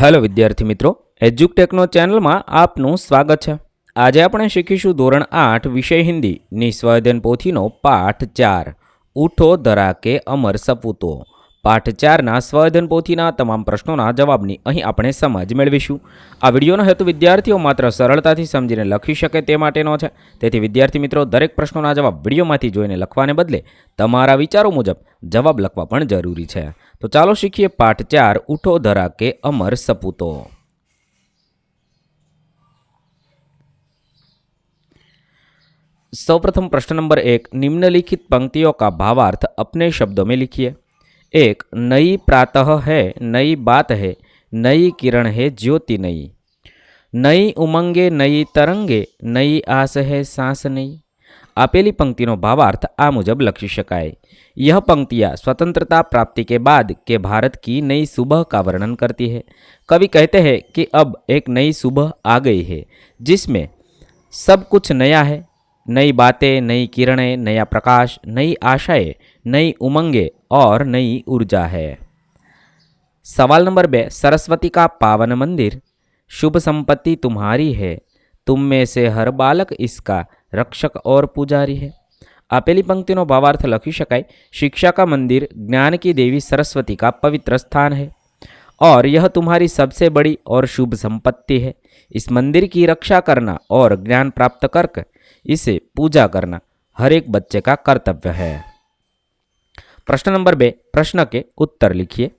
Hello વિદ્યાર્થી મિત્રો, એજ્યુકટેકનો ચેનલમાં આપનું સ્વાગત છે. આજે આપણે શીખીશું ધોરણ આઠ, વિષય હિન્દીની સ્વાધ્યન પોથીનો પાઠ ચાર, ઉઠો ધરા કે અમર સપૂતો. પાઠ ચારના સ્વાધ્યન પોથીના તમામ પ્રશ્નોના જવાબની અહીં આપણે સમજ મેળવીશું. આ વિડીયોનો હેતુ વિદ્યાર્થીઓ માત્ર સરળતાથી સમજીને લખી શકે તે માટેનો છે. તેથી વિદ્યાર્થી મિત્રો, દરેક પ્રશ્નોના જવાબ વિડીયોમાંથી જોઈને લખવાને બદલે તમારા વિચારો મુજબ જવાબ લખવા પણ જરૂરી છે. તો ચાલો શીખીએ પાઠ ચાર ઉઠો ધરા કે અમર સપૂતો सर्वप्रथम प्रश्न नंबर एक निम्नलिखित पंक्तियों का भावार्थ अपने शब्दों में लिखिए एक नई प्रातः है नई बात है नई किरण है ज्योति नई नई उमंगे नई तरंगे नई आस है सांस नई આપેલી પંક્તિનો ભાવાર્થ આ મુજબ લખી શકાય यह पंक्तियाँ स्वतंत्रता प्राप्ति के बाद के भारत की नई सुबह का वर्णन करती है कवि कहते हैं कि अब एक नई सुबह आ गई है जिसमें सब कुछ नया है नई बातें नई किरणें नया प्रकाश नई आशाएं नई उमंगें और नई ऊर्जा है सवाल नंबर बे सरस्वती का पावन मंदिर शुभ संपत्ति तुम्हारी है तुम में से हर बालक इसका रक्षक और पुजारी है આપેલી પંક્તિનો ભાવાર્થ લખી શકાય शिक्षा का मंदिर ज्ञान की देवी सरस्वती का पवित्र स्थान है और यह तुम्हारी सबसे बड़ी और शुभ संपत्ति है इस मंदिर की रक्षा करना और ज्ञान प्राप्त कर इसे पूजा करना हर एक बच्चे का कर्तव्य है प्रश्न नंबर बे प्रश्न के उत्तर लिखिए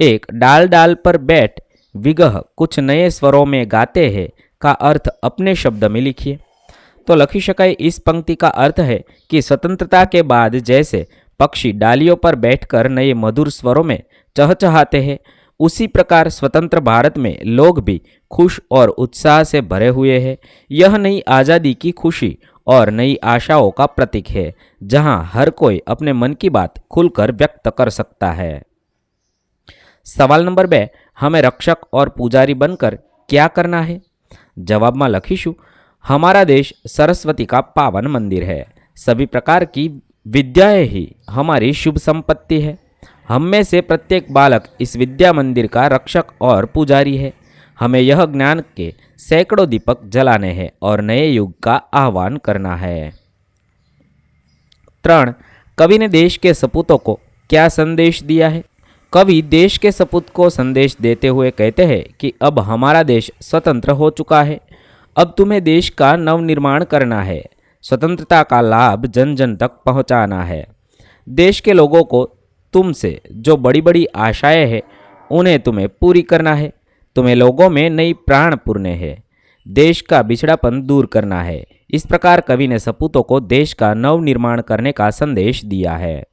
एक डाल डाल पर बैठ विगह कुछ नए स्वरों में गाते हैं का अर्थ अपने शब्द में लिखिए तो लखी शकाय इस पंक्ति का अर्थ है कि स्वतंत्रता के बाद जैसे पक्षी डालियों पर बैठकर नए मधुर स्वरों में चहचहाते हैं, उसी प्रकार स्वतंत्र भारत में लोग भी खुश और उत्साह से भरे हुए हैं। यह नई आज़ादी की खुशी और नई आशाओं का प्रतीक है, जहाँ हर कोई अपने मन की बात खुलकर व्यक्त कर सकता है। सवाल नंबर बे, हमें रक्षक और पुजारी बनकर क्या करना है? जवाब में लखीशु हमारा देश सरस्वती का पावन मंदिर है। सभी प्रकार की विद्याएँ ही हमारी शुभ संपत्ति है। हम में से प्रत्येक बालक इस विद्या मंदिर का रक्षक और पुजारी है। हमें यह ज्ञान के सैकड़ों दीपक जलाने हैं और नए युग का आह्वान करना है। त्रण कवि ने देश के सपूतों को क्या संदेश दिया है? कवि देश के सपूत को संदेश देते हुए कहते हैं कि अब हमारा देश स्वतंत्र हो चुका है। अब तुम्हें देश का नवनिर्माण करना है। स्वतंत्रता का लाभ जन जन तक पहुंचाना है। देश के लोगों को तुमसे जो बड़ी बड़ी आशाएँ हैं, उन्हें तुम्हें पूरी करना है। तुम्हें लोगों में नई प्राण पूर्ण है। देश का बिछड़ापन दूर करना है। इस प्रकार कवि ने सपूतों को देश का नव निर्माण करने का संदेश दिया है।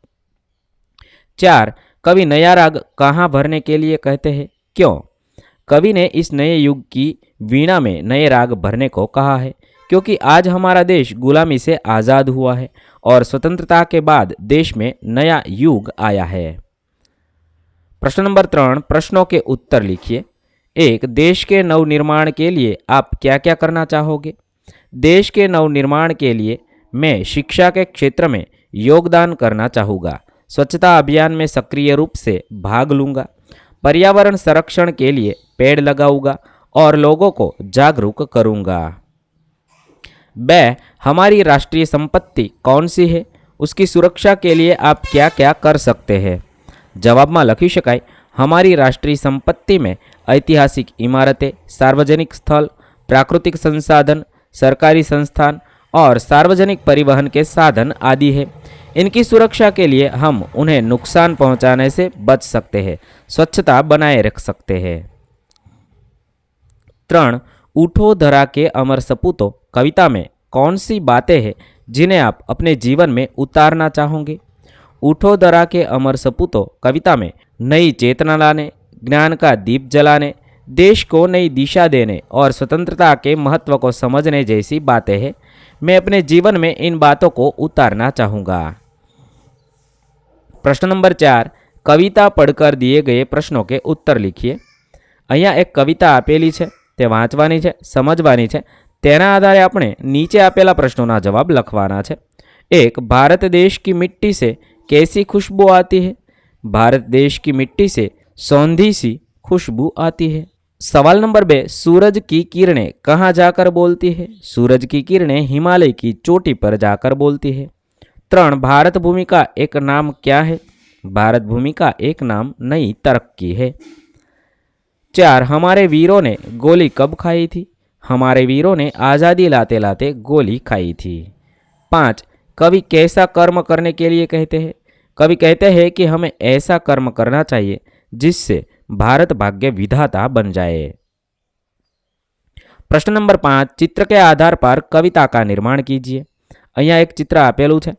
चार, कवि नया राग कहाँ भरने के लिए कहते हैं? क्यों? कवि ने इस नए युग की वीणा में नए राग भरने को कहा है, क्योंकि आज हमारा देश गुलामी से आज़ाद हुआ है और स्वतंत्रता के बाद देश में नया युग आया है। प्रश्न नंबर त्रण, प्रश्नों के उत्तर लिखिए। एक, देश के नवनिर्माण के लिए आप क्या क्या करना चाहोगे? देश के नवनिर्माण के लिए मैं शिक्षा के क्षेत्र में योगदान करना चाहूँगा। स्वच्छता अभियान में सक्रिय रूप से भाग लूँगा। पर्यावरण संरक्षण के लिए पेड़ लगाऊँगा और लोगों को जागरूक करूँगा। ब, हमारी राष्ट्रीय संपत्ति कौन सी है? उसकी सुरक्षा के लिए आप क्या क्या कर सकते हैं? जवाब में लखी शकाय, हमारी राष्ट्रीय संपत्ति में ऐतिहासिक इमारतें, सार्वजनिक स्थल, प्राकृतिक संसाधन, सरकारी संस्थान और सार्वजनिक परिवहन के साधन आदि है। इनकी सुरक्षा के लिए हम उन्हें नुकसान पहुँचाने से बच सकते हैं, स्वच्छता बनाए रख सकते हैं। त्रण उठो धरा के अमर सपूतों, कविता में कौन सी बातें हैं जिन्हें आप अपने जीवन में उतारना चाहोगे? उठो धरा के अमर सपूतों, कविता में नई चेतना लाने, ज्ञान का दीप जलाने, देश को नई दिशा देने और स्वतंत्रता के महत्व को समझने जैसी बातें हैं। मैं अपने जीवन में इन बातों को उतारना चाहूँगा। प्रश्न नंबर चार कविता पढ़कर दिए गए प्रश्नों के उत्तर लिखिए અહીંયા એક કવિતા આપેલી છે તે વાંચવાની છે સમજવાની છે તેના આધારે આપણે નીચે આપેલા પ્રશ્નોના જવાબ લખવાના છે એક भारत देश की मिट्टी से कैसी खुशबू आती है भारत देश की मिट्टी से सौंधी सी खुशबू आती है सवाल नंबर बे सूरज की किरणें कहाँ जाकर बोलती है सूरज की किरणें हिमालय की चोटी पर जाकर बोलती है त्रण भारत भूमि का एक नाम क्या है भारत भूमि का एक नाम नई तरक्की है चार हमारे वीरों ने गोली कब खाई थी हमारे वीरों ने आज़ादी लाते लाते गोली खाई थी पाँच कवि कैसा कर्म करने के लिए कहते हैं कवि कहते हैं कि हमें ऐसा कर्म करना चाहिए जिससे भारत भाग्य विधाता बन जाए પ્રશ્ન નંબર પાંચ ચિત્ર કે આધાર પર કવિતા કા નિર્માણ કીજીએ અહીંયા એક ચિત્ર આપેલું છે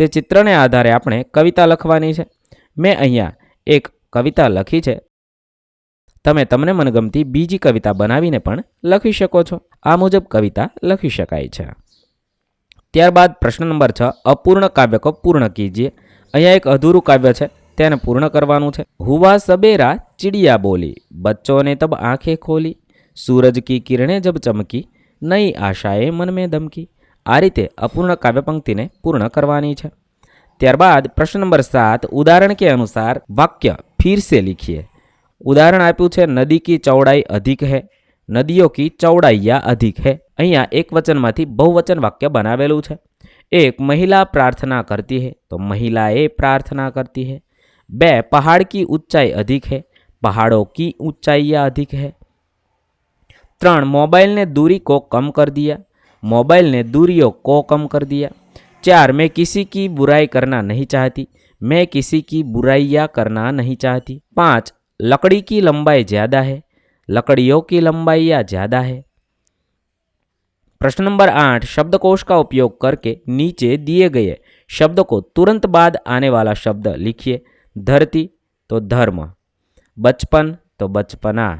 તે ચિત્રને આધારે આપણે કવિતા લખવાની છે. મેં અહીંયા એક કવિતા લખી છે. તમે તમને મનગમતી બીજી કવિતા બનાવીને પણ લખી શકો છો. આ મુજબ કવિતા લખી શકાય છે. ત્યારબાદ પ્રશ્ન નંબર છ, અપૂર્ણ કાવ્ય કો પૂર્ણ કીજીએ. અહીંયા એક અધૂરું કાવ્ય છે, તેને પૂર્ણ કરવાનું છે. હુવા સબેરા ચિડિયા બોલી, બચ્ચોને તબ આંખે ખોલી. સૂરજ કી કિરણે જબ ચમકી, નઈ આશાએ મન મેં દમકી આ રીતે અપૂર્ણ કાવ્યપંક્તિને પૂર્ણ કરવાની છે. ત્યારબાદ પ્રશ્ન નંબર સાત, ઉદાહરણ કે અનુસાર વાક્ય ફિરસે લીખીએ. ઉદાહરણ આપ્યું છે, નદી કી ચૌડાઈ અધિક હે, નદીઓ કી ચૌડાઈયા અધિક હે. અહીંયા એક વચનમાંથી બહુવચન વાક્ય બનાવેલું છે. એક મહિલા પ્રાર્થના કરતી હે, તો મહિલાએ પ્રાર્થના કરતી હે. બે, પહાડ કી ઊંચાઈ અધિક હે, પહાડો કી ઊંચાઈયા અધિક હે. ત્રણ, મોબાઈલને દૂરી કો કમ કર દિયા. मोबाइल ने दूरियों को कम कर दिया। चार, मैं किसी की बुराई करना नहीं चाहती। मैं किसी की बुराइयाँ करना नहीं चाहती। पाँच, लकड़ी की लंबाई ज़्यादा है। लकड़ियों की लंबाइयाँ ज़्यादा है। प्रश्न नंबर आठ, शब्दकोश का उपयोग करके नीचे दिए गए शब्द को तुरंत बाद आने वाला शब्द लिखिए। धरती तो धर्म। बचपन तो बचपना।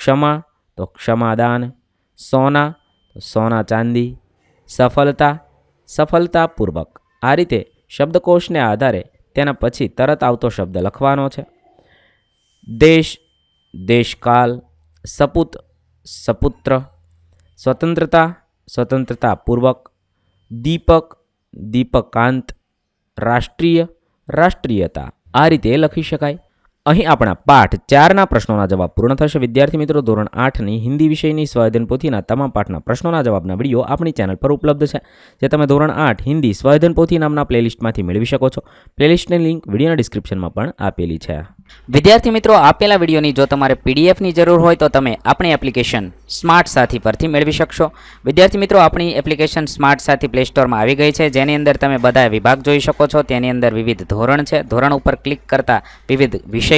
क्षमा तो क्षमादान। सोना સોના ચાંદી સફળતા, સફળતાપૂર્વક. આ રીતે શબ્દકોશને આધારે તેના પછી તરત આવતો શબ્દ લખવાનો છે. દેશ, દેશકાલ, સપુત, સપુત્ર. સ્વતંત્રતા, સ્વતંત્રતાપૂર્વક. દીપક, દીપકાંત. રાષ્ટ્રીય, રાષ્ટ્રીયતા. આ રીતે લખી શકાય. અહીં આપણા પાઠ ચારના પ્રશ્નોના જવાબ પૂર્ણ થશે. વિદ્યાર્થી મિત્રો, ધોરણ આઠની હિન્દી વિષયની સ્વાધ્યન પોથીના તમામ પાઠના પ્રશ્નોના જવાબના વીડિયો આપણી ચેનલ પર ઉપલબ્ધ છે, જે તમે ધોરણ આઠ હિન્દી સ્વાધ્યન પોથી નામના પ્લેલિસ્ટમાંથી મેળવી શકો છો. પ્લેલિસ્ટની લિંક વિડીયોના ડિસ્ક્રિપ્શનમાં પણ આપેલી છે. વિદ્યાર્થી મિત્રો, આપેલા વિડીયોની જો તમારે પીડીએફની જરૂર હોય તો તમે આપણી એપ્લિકેશન સ્માર્ટ સાથી પરથી મેળવી શકશો. વિદ્યાર્થી મિત્રો, આપણી એપ્લિકેશન સ્માર્ટ સાથી પ્લે સ્ટોરમાં આવી ગઈ છે, જેની અંદર તમે બધા વિભાગ જોઈ શકો છો. તેની અંદર વિવિધ ધોરણ છે. ધોરણ ઉપર ક્લિક કરતા વિવિધ વિષય